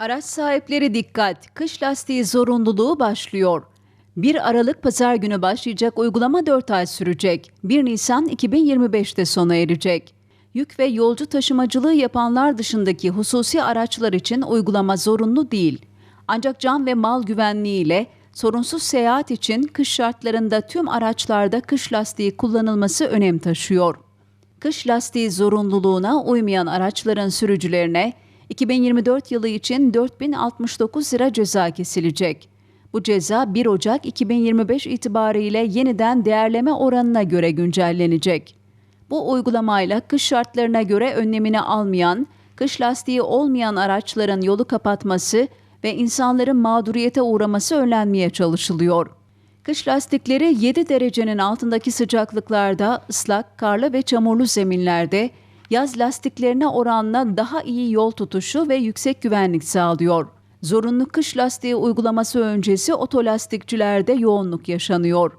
Araç sahipleri dikkat, kış lastiği zorunluluğu başlıyor. 1 Aralık Pazar günü başlayacak uygulama 4 ay sürecek. 1 Nisan 2025'te sona erecek. Yük ve yolcu taşımacılığı yapanlar dışındaki hususi araçlar için uygulama zorunlu değil. Ancak can ve mal güvenliği ile sorunsuz seyahat için kış şartlarında tüm araçlarda kış lastiği kullanılması önem taşıyor. Kış lastiği zorunluluğuna uymayan araçların sürücülerine 2024 yılı için 4069 lira ceza kesilecek. Bu ceza 1 Ocak 2025 itibariyle yeniden değerleme oranına göre güncellenecek. Bu uygulamayla kış şartlarına göre önlemini almayan, kış lastiği olmayan araçların yolu kapatması ve insanların mağduriyete uğraması önlenmeye çalışılıyor. Kış lastikleri 7 derecenin altındaki sıcaklıklarda, ıslak, karlı ve çamurlu zeminlerde yaz lastiklerine oranla daha iyi yol tutuşu ve yüksek güvenlik sağlıyor. Zorunlu kış lastiği uygulaması öncesi otolastikçilerde yoğunluk yaşanıyor.